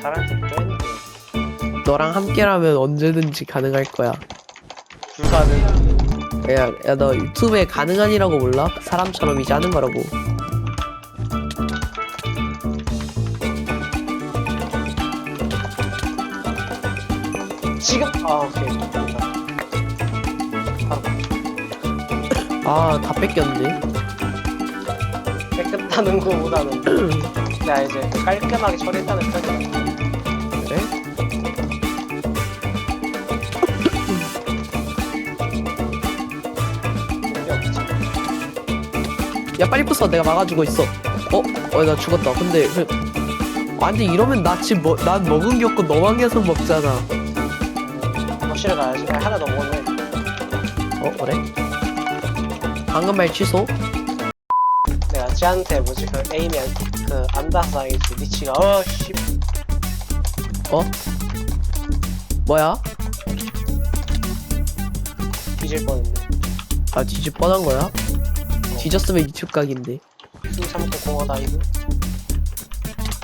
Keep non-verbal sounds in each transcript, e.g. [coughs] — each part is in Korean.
잘하는 데 껴있는데 너랑 함께라면 언제든지 가능할 거야. 불가능 야, 야, 너 유튜브에 가능한이라고 몰라? 사람처럼 이제 하는 거라고. 지금 아 오케이. 바로 아, 다 뺏겼네. 깨끗하는 거보다는 [clears throat] 야 이제 깔끔하게 처리했다는 편이야 그래? 없지 야, 빨리 부숴. 내가 막아주고 있어. 어? 어, 나 죽었다. 근데, 그... 아니, 이러면 나 지금 뭐, 난 먹은 게 없고 너만 계속 먹잖아. 거실에 가야지 아, 하나 더 먹었네 어, 그래? 방금 말 취소? 내가 쟤한테 뭐지 그 안, 그 안다사이즈 리치가 어씨 어? 뭐야? 뒤질 뻔했네 아, 뒤집 뻔한 거야? 뒤졌으면 유튜브 각인데. 숨 참고 공어 다이브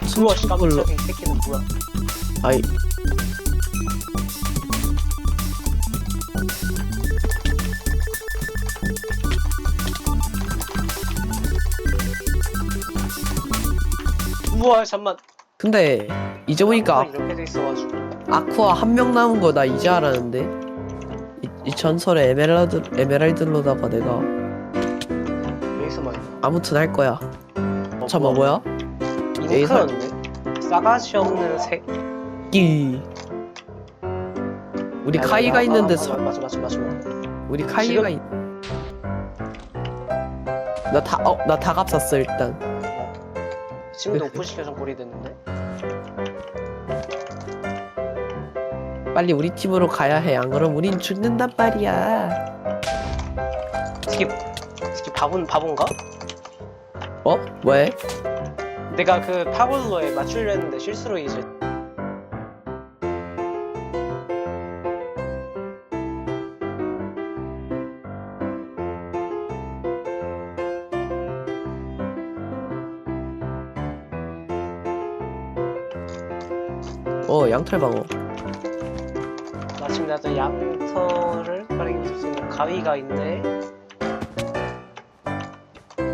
숨 우와 씨 깜짝이야 이 새끼는 뭐야 아이. 우와 잠만 근데, 이제 보니까 아, 이렇게 돼 있어가지고 아쿠아 한 명 남은 거 나 이제 알았는데 이, 이 전설의 에메랄드 에메랄드로다가 내가? 아무튼 할 거야. 어, 잠깐 뭐야? 잉크였는데 싸가지 없는 새 끼. 우리 야, 카이가 야, 야, 있는데 아, 서, 맞아 맞아 맞아 맞아 우리 카이가 있. 나다어나 다갑 샀어 일단. 지금도 오픈 시켜준 꼴이 됐는데 빨리 우리 팀으로 가야 해. 안 그럼 우린 죽는단 말이야. 특히 특히 바본 바본가? 어? 왜? 내가 그 파블로에 맞추려 했는데 실수로 이제 어 양털 방어. 마침 나도 양털을 빠르게 붙일 수 있는 가위가 있네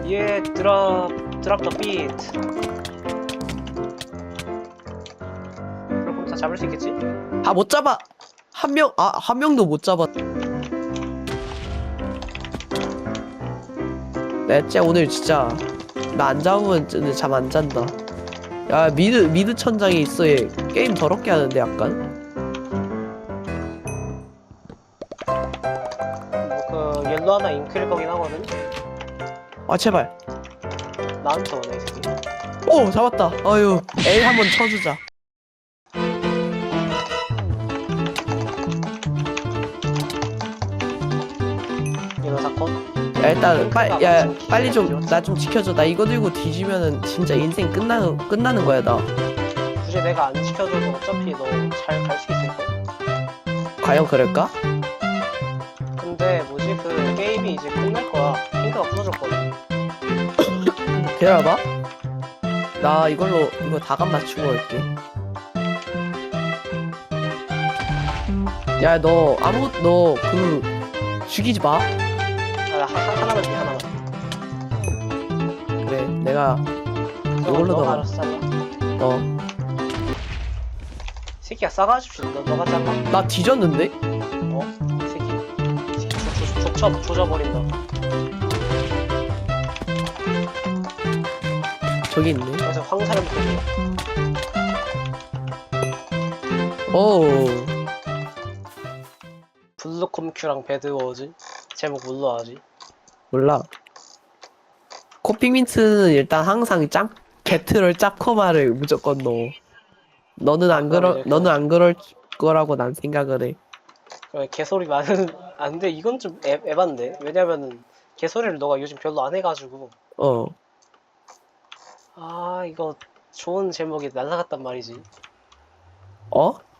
예 드랍 드랍 더 비트 그럼 다 잡을 수 있겠지? 아못 잡아. 한 명 아 한 명도 못 잡아. 내 진짜 오늘 진짜 나 안 잡으면 잠 안 잔다. 야 미드 미드 천장에 있어 얘 게임 더럽게 하는데 약간. 뭐그 옐로 하나 잉크일 거긴 하거든 아 제발. 나한테 오네 이 새끼 오 잡았다. 아유 L 한번 쳐주자. 일단 빨 아, 야 빨리 좀 나 좀 지켜줘. 나 이거 들고 뒤지면은 진짜 인생 끝나는 끝나는 거야 나. 굳이 내가 안 지켜줘도 어차피 너 잘 갈 수 있을 거야 과연 그럴까? 근데 뭐지 그 게임이 이제 끝날 거야 핑크가 부서졌거든 [coughs] 기다려봐. 나 이걸로 이거 다감 맞추고 올게. 야, 너 아무 너 그 죽이지 마. 아 하, 하, 하 나만 줘 하나만 그래, 내가 이걸로 더- 알아서 잘라 어, 새끼야 싸가지고 너, 너가 잘라? 나 뒤졌는데? 어? 이 새끼. 이 새끼 조, 조, 조, 조져, 조져버린다 저기 있네. 그래서 황사를 보고 오, 블루컴큐랑 배드워즈? 제목 뭘로 하지? 몰라. 코핑민트는 일단 항상 짱 게트럴 짝코마를 무조건 넣어. 너는 안 이제 너는 안 그럴 거라고 난 생각을 해. 개소리 많은 안돼 이건 좀 애, 에반데 왜냐면은 개소리를 너가 요즘 별로 안 해가지고 어, 아 이거 좋은 제목이 날라갔단 말이지 어?